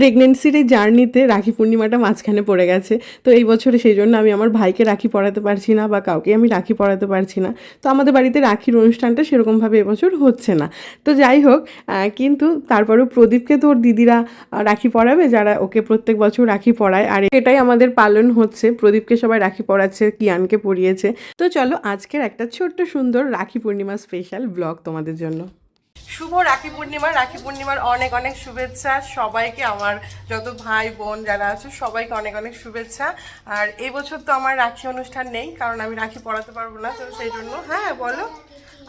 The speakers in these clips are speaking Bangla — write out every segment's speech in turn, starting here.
প্রেগনেন্সির এই জার্নিতে রাখি পূর্ণিমাটা মাঝখানে পড়ে গেছে। তো এই বছরে সেই জন্য আমি আমার ভাইকে রাখি পড়াতে পারছি না বা কাউকে আমি রাখি পড়াতে পারছি না। তো আমাদের বাড়িতে রাখির অনুষ্ঠানটা সেরকমভাবে এবছর হচ্ছে না। তো যাই হোক কিন্তু তারপরেও প্রদীপকে তো ওর দিদিরা রাখি পরাবে যারা ওকে প্রত্যেক বছর রাখি পড়ায়। আর এটাই আমাদের পালন হচ্ছে। প্রদীপকে সবাই রাখি পড়াচ্ছে, কিয়ানকে পড়িয়েছে। তো চলো আজকের একটা ছোট্ট সুন্দর রাখি পূর্ণিমা স্পেশাল ব্লগ তোমাদের জন্য। শুভ রাখি পূর্ণিমা। রাখি পূর্ণিমার অনেক অনেক শুভেচ্ছা সবাইকে, আমার যত ভাই বোন যারা আছে, সবাইকে অনেক অনেক শুভেচ্ছা। আর এবছর তো আমার রাখি অনুষ্ঠান নেই, কারণ আমি রাখি পড়াতে পারব না, তো সেই জন্য হ্যাঁ বলো।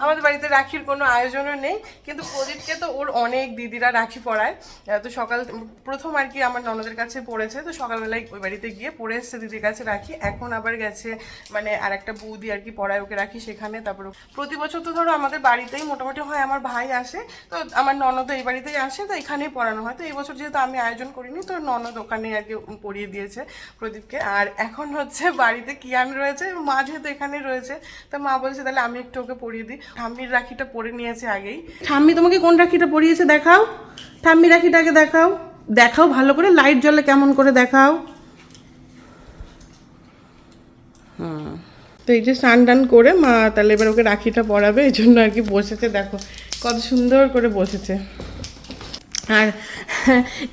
আমাদের বাড়িতে রাখির কোনো আয়োজনও নেই, কিন্তু প্রদীপকে তো ওর অনেক দিদিরা রাখি পড়ায় তো সকাল, প্রথম আর কি আমার ননদের কাছে পড়েছে, তো সকালবেলায় ওই বাড়িতে গিয়ে পড়ে এসছে দিদির কাছে রাখি। এখন আবার গেছে মানে আর একটা বৌদি আর কি পড়ায় ওকে রাখি সেখানে। তারপর প্রতি বছর তো ধরো আমাদের বাড়িতেই মোটামুটি হয়, আমার ভাই আসে, তো আমার ননদ এই বাড়িতেই আসে, তো এখানেই পড়ানো হয়। তো এই বছর যেহেতু আমি আয়োজন করিনি, তো ননদ ওখানে আর কি পড়িয়ে দিয়েছে প্রদীপকে। আর এখন হচ্ছে বাড়িতে কিয়ান রয়েছে, মা যেহেতু এখানে রয়েছে, তো মা বলছে তাহলে আমি একটু ওকে পরিয়ে দিই। ঠাম্মির রাখিটা পরে নিয়েছে আগেই। ঠাম্মি, তোমাকে কোন রাখিটা পরিয়েছে দেখাও? ঠাম্মি রাখিটাকে দেখাও। দেখাও ভালো করে লাইট জলে কেমন করে দেখাও। হুম। তো এই যে স্নান টান করে মা তাহলে এবার ওকে রাখিটা পরাবে, এই জন্য আর কি বসেছে, দেখো, কত সুন্দর করে বসেছে। আর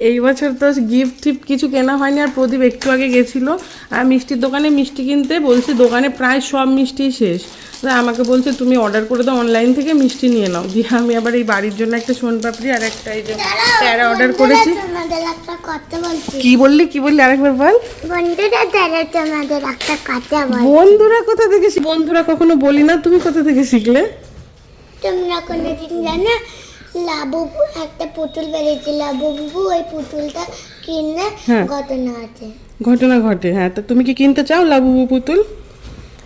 এই বছর তো গিফট টিফট কিছু কেনা হয়নি, আর প্রদীপ একটু আগে গেছিল। আর মিষ্টির দোকানে মিষ্টি কিনতে বলছে দোকানে প্রায় সব মিষ্টি শেষ। আমাকে বলছে, তুমি অর্ডার করে দাও অনলাইন থেকে মিষ্টি নিয়ে নাও। দিয়ে আমি আবার এই বাড়ির জন্য একটা সোনপাপড়ি আর একটা এই যে প্যারা অর্ডার করেছি। কি বললি? কি বললি? আরেকবার বল। বন্ধুরা একটা বল বন্ধুরা কোথা থেকে বন্ধুরা কখনো বলি না, তুমি কোথা থেকে শিখলে? তোমরা কোনোদিন জানো লাবুবু একটা পুতুল বেরিয়েছে। লাবুবু ওই পুতুলটা কিনলে হ্যাঁ। ঘটনা আছে। ঘটনা ঘটে হ্যাঁ। তো তুমি কি কিনতে চাও লাবুবু পুতুল?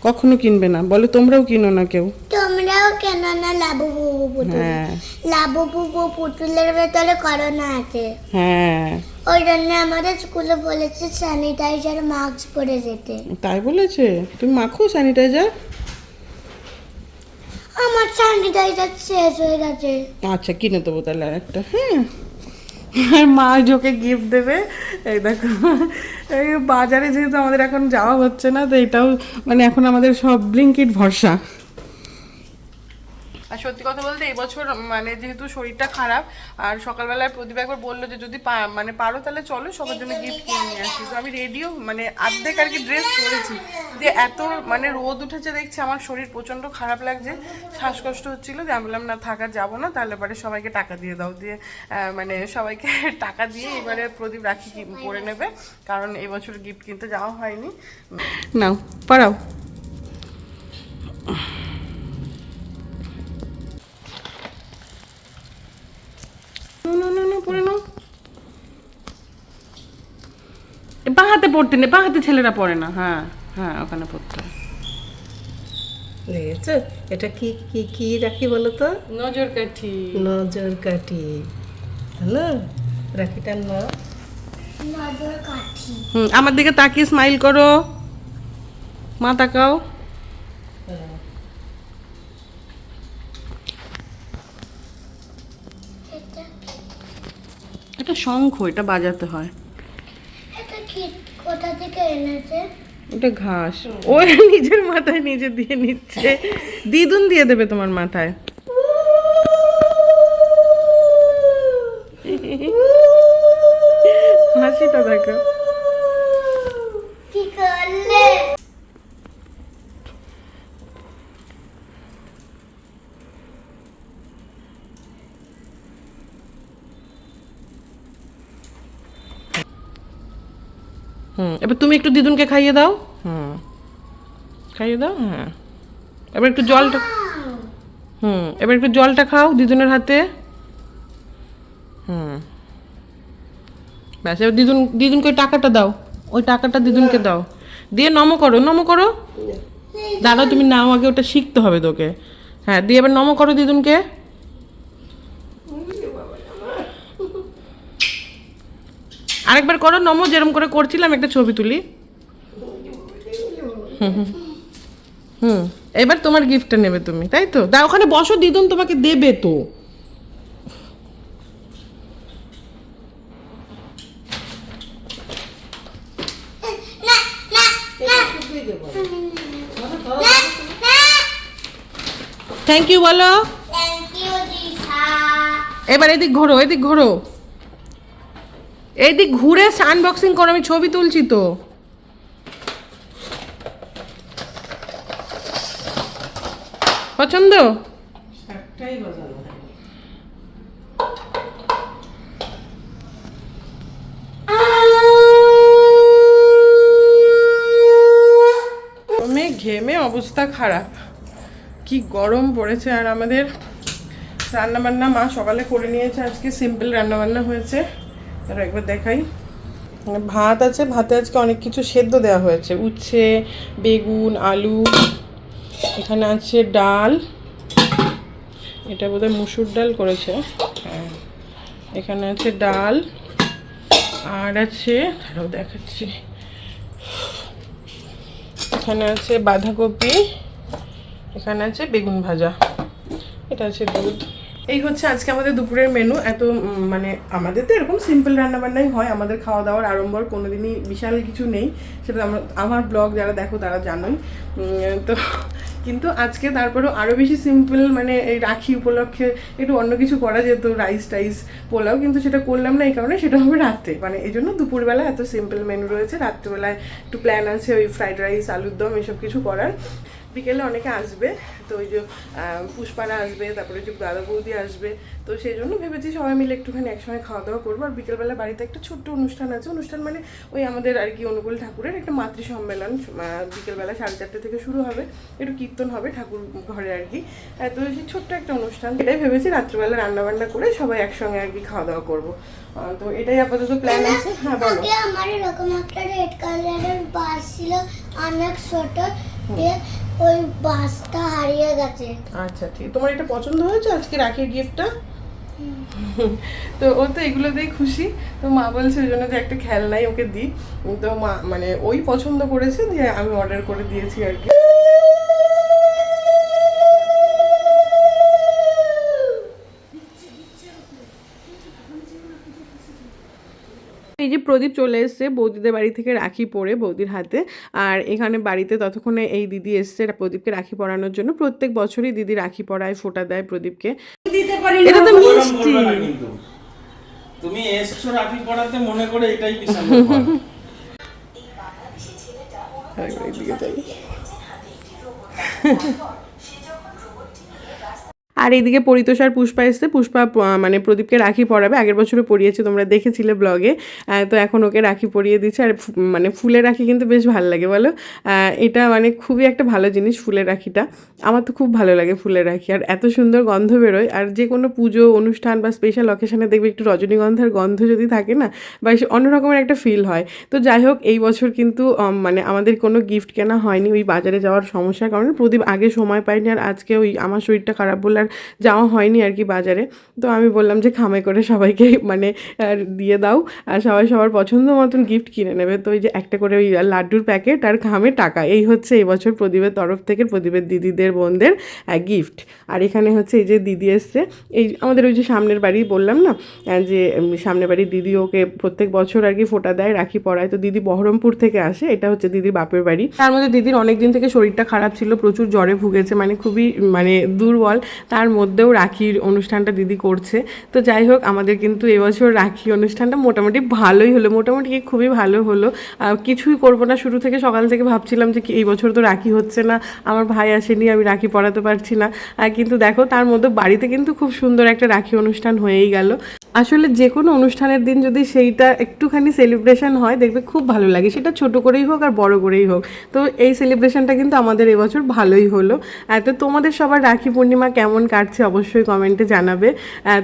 কখনো কিনবে না। বলো তোমরাও কিনো না কেউ। তোমরাও কেন না লাবুবু পুতুল? হ্যাঁ। লাবুবু পুতুলের ভেতরে করোনা আছে। হ্যাঁ। ওই জন্য আমাদের স্কুলে বলেছে স্যানিটাইজার মাস্ক পরে যেতে। তাই বলেছে? তুমি মাখো স্যানিটাইজার স্যানিটাইজার শেষ হয়ে গেছে। আচ্ছা কিনে দেবো তাহলে একটা হ্যাঁ। আর মা জোকে গিফট দেবে। এই দেখো, এই বাজারে যেহেতু আমাদের এখন যাওয়া হচ্ছে না, তো এটাও মানে এখন আমাদের সব ব্লিঙ্কিট ভরসা। আর সত্যি কথা বলতে এই বছর মানে যেহেতু শরীরটা খারাপ, আর সকালবেলায় প্রদীপ একবার বলল যে যদি মানে পারো তাহলে চলো, সবার জন্য গিফট কিনে নিয়ে আসি। তো আমি রেডিও মানে অর্ধেক আর কি ড্রেস পরেছি। যে এত মানে রোদ উঠেছে দেখছি, আমার শরীর প্রচণ্ড খারাপ লাগছে। শ্বাসকষ্ট হচ্ছিল, যে আমি বললাম, না, থাকা যাব না। তাহলে পরে সবাইকে টাকা দিয়ে দাও, দিয়ে মানে সবাইকে টাকা দিয়ে এবারে প্রদীপ রাখি কি- পরে নেবে। কারণ এবছর গিফট কিনতে যাওয়া হয়নি। নাও পড়াও বাঁ হাতে পড়তে নেই বাঁ হাতে ছেলেরা পড়ে না। হ্যাঁ হ্যাঁ ওখানে পড়তে। দেখেছ এটা কি কি কি রাখি বলো তো? নজর কাঠি। নজর কাঠি। হ্যালো? রাখিটার নাম নজর কাঠি। হুম আমার দিকে তাকিয়ে স্মাইল করো। মা তাকাও। এটা শঙ্খ এটা বাজাতে হয়। কি কোথা থেকে এনেছে? ওটা ঘাস। ও নিজের মাথায় নিজে দিয়ে নিচ্ছে। দিদুন দিয়ে দেবে তোমার মাথায়। হাসিটা দেখো কি করলে হুম এবার তুমি একটু দিদুনকে খাইয়ে দাও। হুম। খাইয়ে দাও? হ্যাঁ এবার একটু জলটা হুম এবার একটু জলটা খাও দিদুনের হাতে। হুম। ব্যাস এবার দিদুন দিদুনকে ওই টাকাটা দাও। ওই টাকাটা দিদুনকে দাও। দিয়ে নমো করো নমো করো। দাদা তুমি নাও আগে ওটা শিখতে হবে তোকে। হ্যাঁ দিয়ে এবার নমো করো দিদুনকে। আরেকবার করো নমো যেরম করে করছিলাম একটা ছবি তুলি। হুম হুম হুম এবার তোমার গিফটটা নেবে তুমি তাই তো? দা ওখানে বসো দিদুন তোমাকে দেবে তো। থ্যাংক ইউ বলো। এবার এদিক ঘোরো এদিক ঘোরো। এইদিক ঘুরে আনবক্সিং করো আমি ছবি তুলছি তো। পছন্দ? গরমে ঘেমে অবস্থা খারাপ। কি গরম পড়েছে আর আমাদের রান্নাবান্না মা সকালে করে নিয়েছে আজকে সিম্পল রান্নাবান্না হয়েছে। আর একবার দেখাই। ভাত আছে, ভাতে আজকে অনেক কিছু সেদ্ধ দেওয়া হয়েছে। উচ্ছে, বেগুন, আলু, এখানে আছে ডাল। এটা বোধহয় মুসুর ডাল করেছে। হ্যাঁ এখানে আছে ডাল। আর আছে দাঁড়াও দেখাচ্ছি। এখানে আছে বাঁধাকপি, এখানে আছে বেগুন ভাজা। এটা আছে দুধ। এই হচ্ছে আজকে আমাদের দুপুরের মেনু এত মানে আমাদের তো এরকম সিম্পল রান্নাবান্নাই হয়, আমাদের খাওয়া দাওয়ার আড়ম্বর কোনোদিনই বিশাল কিছু নেই। সেটা আমরা আমার ব্লগ যারা দেখো তারা জানোই। তো কিন্তু আজকে তারপরেও আরও বেশি সিম্পল মানে এই রাখি উপলক্ষে একটু অন্য কিছু করা যেত রাইস টাইস, পোলাও। কিন্তু সেটা করলাম না এই কারণে, সেটা হবে রাত্রে। মানে এই জন্য দুপুরবেলা এত সিম্পল মেনু রয়েছে। রাত্রেবেলায় একটু প্ল্যান আছে ওই ফ্রাইড রাইস আলুর দম, এসব কিছু করার। বিকেলে অনেকে আসবে তো ওই যে পুষ্পারা আসবে তারপরে যে দাদা বৌদি আসবে তো সেই জন্য ভেবেছি সবাই মিলে একটুখানি একসঙ্গে খাওয়া দাওয়া করব। আর বিকেলবেলা বাড়িতে একটা ছোট্ট অনুষ্ঠান আছে। অনুষ্ঠান মানে ওই আমাদের আর কি অনুকূল ঠাকুরের একটা মাতৃ সম্মেলন বিকেলবেলা সাড়ে চারটে থেকে শুরু হবে। একটু কীর্তন হবে ঠাকুর ঘরে আর কি। তো সেই ছোট্ট একটা অনুষ্ঠান এটাই ভেবেছি রাত্রিবেলা রান্নাবান্না করে সবাই একসঙ্গে আর কি খাওয়া দাওয়া করব তো এটাই আপাতত প্ল্যান আছে। হ্যাঁ বলো। আমার এরকম একটা রেড কালারের বাস ছিল অনেক ছোট। দিয়ে ওই বাসটা হারিয়ে গেছে। আচ্ছা ঠিক। তোমার এটা পছন্দ হয়েছে? আজকে রাখির গিফটটা তো ও তো এগুলোতেই খুশি। তো মা বলছে ওই জন্য যে একটা খেলনাই ওকে দিই তো মা মানে ওই পছন্দ করেছে দিয়ে আমি অর্ডার করে দিয়েছি আর কি। এই যে প্রদীপ চলে এসছে বৌদিদের বাড়ি থেকে রাখি পরে বৌদির হাতে। আর এখানে বাড়িতে ততক্ষণে এই দিদি এসছে প্রদীপকে রাখি পরানোর জন্য। প্রত্যেক বছরই দিদি রাখি পরায় ফোঁটা দেয় প্রদীপকে। এটা তো মিষ্টি। তুমি এসছো রাখি পড়াতে মনে করে এটাই বিশাল ব্যাপার। আর এইদিকে পরিতোষ আর পুষ্পা এসছে। পুষ্পা মানে প্রদীপকে রাখি পরাবে। আগের বছরে পরিয়েছে, তোমরা দেখেছিলে ব্লগে। তো এখন ওকে রাখি পরিয়ে দিচ্ছে। আর মানে ফুলের রাখি কিন্তু বেশ ভালো লাগে, বলো? এটা মানে খুবই একটা ভালো জিনিস ফুলের রাখিটা। আমার তো খুব ভালো লাগে ফুলের রাখি। আর এত সুন্দর গন্ধ বেরোয়। আর যে কোনো পুজো, অনুষ্ঠান বা স্পেশাল অকেশানে দেখবে একটু রজনীগন্ধার গন্ধ যদি থাকে না, বা অন্যরকমের একটা ফিল হয়। তো যাই হোক, এই বছর কিন্তু মানে আমাদের কোনো গিফট কেনা হয়নি। ওই বাজারে যাওয়ার সমস্যার কারণে প্রদীপ আগে সময় পাইনি আর আজকে ওই আমার শরীরটা খারাপ বলে আর যাওয়া হয়নি আর কি বাজারে। তো আমি বললাম যে খামে করে সবাইকে মানে দিয়ে দাও। আর সবাই সবার পছন্দ মতন গিফট কিনে নেবে। তো ওই যে একটা করে ওই লাড্ডুর প্যাকেট আর খামে টাকা। এই হচ্ছে এই বছর প্রদীপের তরফ থেকে প্রদীপের দিদিদের, বোনদের গিফট আর এখানে হচ্ছে এই যে দিদি এসছে। এই আমাদের ওই যে সামনের বাড়ি বললাম না? যে সামনের বাড়ির দিদি ওকে প্রত্যেক বছর আর কি ফোটা দেয়, রাখি পরায়। তো দিদি বহরমপুর থেকে আসে। এটা হচ্ছে দিদির বাপের বাড়ি। তার মধ্যে দিদির অনেক দিন থেকে শরীরটা খারাপ ছিল। প্রচুর জ্বরে ভুগেছে। মানে খুবই মানে দুর্বল। তার মধ্যেও রাখির অনুষ্ঠানটা দিদি করছে। তো যাই হোক, আমাদের কিন্তু এবছর রাখি অনুষ্ঠানটা মোটামুটি ভালোই হলো, মোটামুটি খুবই ভালো হলো। কিছুই করব না, শুরু থেকে সকাল থেকে ভাবছিলাম যে এই বছর তো রাখি হচ্ছে না, আমার ভাই আসেনি, আমি রাখি পড়াতে পারছি না। কিন্তু দেখো, তার মধ্যে বাড়িতে কিন্তু খুব সুন্দর একটা রাখি অনুষ্ঠান হয়েই গেল। আসলে যে কোনো অনুষ্ঠানের দিন যদি সেইটা একটুখানি সেলিব্রেশন হয়, দেখবে খুব ভালো লাগে। সেটা ছোট করেই হোক আর বড় করেই হোক। তো এই সেলিব্রেশনটা কিন্তু আমাদের এবছর ভালোই হলো। তো তোমাদের সবার রাখি পূর্ণিমা কেমন কাটছে অবশ্যই কমেন্টে জানাবে।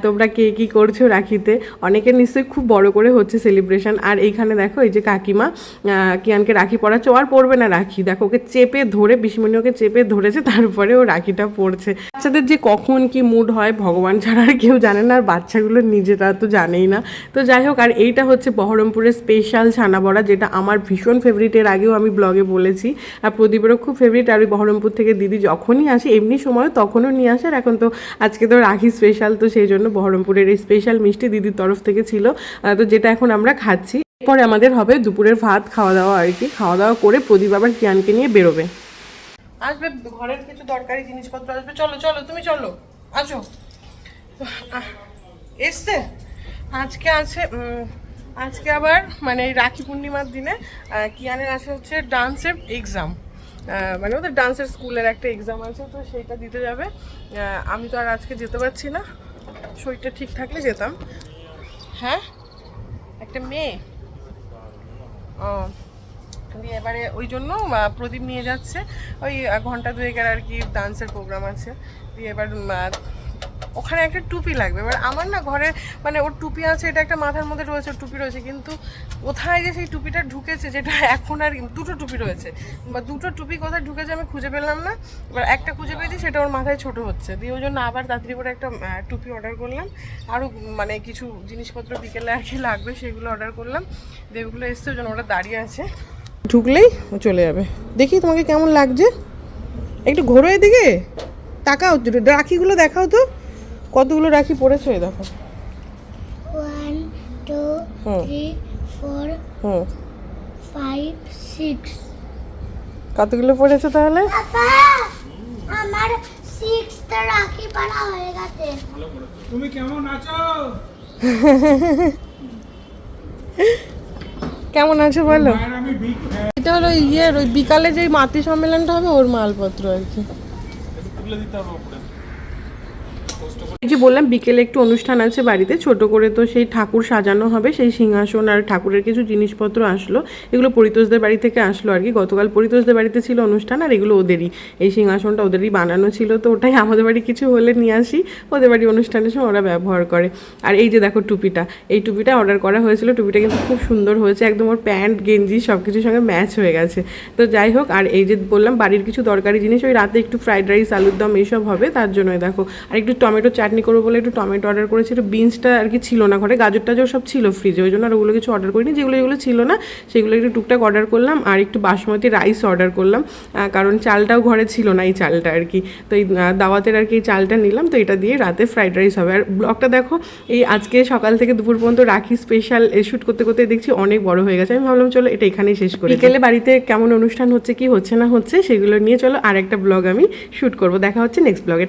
তোমরা কে কী করছ রাখিতে? অনেকের নিশ্চয়ই খুব বড় করে হচ্ছে সেলিব্রেশন আর এইখানে দেখো, এই যে কাকিমা কিয়ানকে রাখি পরাচ্ছে। ও আর পরবে না রাখি। দেখো, ওকে চেপে ধরে, পিসিমণি ওকে চেপে ধরেছে, তারপরে ও রাখিটা পড়ছে বাচ্চাদের যে কখন কি মুড হয়, ভগবান ছাড়া আর কেউ জানে না। আর বাচ্চাগুলো নিজেরা তো জানেই না। তো যাই হোক, আর এইটা হচ্ছে বহরমপুরের স্পেশাল ছানা বড়া যেটা আমার ভীষণ ফেভারিট এর আগেও আমি ব্লগে বলেছি। আর প্রদীপেরও খুব ফেভারিট আর ওই বহরমপুর থেকে দিদি যখনই আসে, এমনি সময় তখনও নিয়ে আসে। আর এখন তো আজকে তো রাখি স্পেশাল তো সেই জন্য বহরমপুরের এই স্পেশাল মিষ্টি দিদির তরফ থেকে ছিল। তো যেটা এখন আমরা খাচ্ছি। এরপরে আমাদের হবে দুপুরের ভাত খাওয়া দাওয়া আর কি। খাওয়া দাওয়া করে প্রদীপ আবার কিয়ানকে নিয়ে বেরোবে। আসবে, ঘরের কিছু দরকারি জিনিসপত্র আসবে। চলো চলো, তুমি চলো। আসো। এসছে? আজকে আছে আজকে আবার মানে রাখি পূর্ণিমার দিনে কিয়ানের আছে হচ্ছে ডান্সের এক্সাম মানে ওদের ডান্সের স্কুলের একটা এক্সাম আছে, তো সেইটা দিতে যাবে। আমি তো আর আজকে যেতে পারছি না। শরীরটা ঠিক থাকলে যেতাম। হ্যাঁ? একটা মেয়ে। ও, দিয়ে এবারে ওই জন্য প্রদীপ নিয়ে যাচ্ছে। ওই ঘণ্টা দুয়েকের আর কি ডান্সের প্রোগ্রাম আছে। দিয়ে এবার ওখানে একটা টুপি লাগবে। এবার আমার না ঘরে মানে ওর টুপি আছে, এটা একটা মাথার মধ্যে রয়েছে ওর টুপি রয়েছে, কিন্তু কোথায় যে সেই টুপিটা ঢুকেছে, যেটা এখন আর দুটো টুপি রয়েছে। বা দুটো টুপি কোথায় ঢুকেছে আমি খুঁজে পেলাম না। এবার একটা খুঁজে পেয়েছি, সেটা ওর মাথায় ছোট হচ্ছে। দিয়ে ওই জন্য আবার তাড়াতাড়ি করে একটা টুপি অর্ডার করলাম। আরও মানে কিছু জিনিসপত্র বিকেলে আর কি লাগবে, সেগুলো অর্ডার করলাম। দিয়ে ওগুলো এসছে, ওই জন্য ওরা দাঁড়িয়ে আছে। ঢুকলেই চলে যাবে। দেখি তোমাকে কেমন লাগছে। একটু ঘোরো এদিকে। তাকাও, রাখিগুলো দেখাও তো। কতগুলো রাখি পড়েছো এই দেখো? One two three four hmm. Five six কতগুলো পড়েছো তাহলে? আমার সিক্সটা রাখি পাড়া হয়ে গেছে। তুমি কেমন আছো? কেমন আছো বলো? এটা হলো ইয়ের ওই বিকালে যে মাতৃ সম্মেলনটা হবে ওর মালপত্র আর কি। তুলে দিতে হবে যে বললাম, বিকেলে একটু অনুষ্ঠান আছে বাড়িতে, ছোট করে তো সেই ঠাকুর সাজানো হবে, সেই সিংহাসন আর ঠাকুরের কিছু জিনিসপত্র আসলো। এগুলো পরিতোষদের বাড়ি থেকে আসলো আর কি। গতকাল পরিতোষদের বাড়িতে ছিল অনুষ্ঠান আর এগুলো ওদেরই। এই সিংহাসনটা ওদেরই বানানো ছিল তো ওটাই আমাদের বাড়ি কিছু হলে নিয়ে আসি। ওদের বাড়ি অনুষ্ঠানের সময় ওরা ব্যবহার করে। আর এই যে দেখো টুপিটা, এই টুপিটা অর্ডার করা হয়েছিল। টুপিটা কিন্তু খুব সুন্দর হয়েছে, একদম ওর প্যান্ট, গেঞ্জি সব কিছুর সঙ্গে ম্যাচ হয়ে গেছে। তো যাই হোক, আর এই যে বললাম, বাড়ির কিছু দরকারি জিনিস, ওই রাতে একটু ফ্রাইড রাইস, আলুর দম, এইসব হবে, তার জন্য দেখো। আর একটু টমেটো চাটনি করব বলে একটু টমেটো অর্ডার করেছি। একটু বিনসটা আর কি ছিল না ঘরে গাজর টাজর সব ছিল ফ্রিজে ওই জন্য আর ওগুলো কিছু অর্ডার করিনি। যেগুলো যেগুলো ছিল না, সেগুলো একটু টুকটাক অর্ডার করলাম আর একটু বাসমতি রাইস অর্ডার করলাম। কারণ চালটাও ঘরে ছিল না এই চালটা আর কি। তো এই দাওয়াতের আর কি এই চালটা নিলাম, তো এটা দিয়ে রাতে ফ্রাইড রাইস হবে। আর ব্লগটা দেখো, এই আজকে সকাল থেকে দুপুর পর্যন্ত রাখি স্পেশাল শ্যুট করতে করতে দেখছি অনেক বড় হয়ে গেছে। আমি ভাবলাম, চলো এটা এখানেই শেষ করি। বিকেলে বাড়িতে কেমন অনুষ্ঠান হচ্ছে, কি হচ্ছে না হচ্ছে, সেগুলো নিয়ে চলো আর একটা ব্লগ আমি শ্যুট করব। দেখা হচ্ছে নেক্সট ব্লগে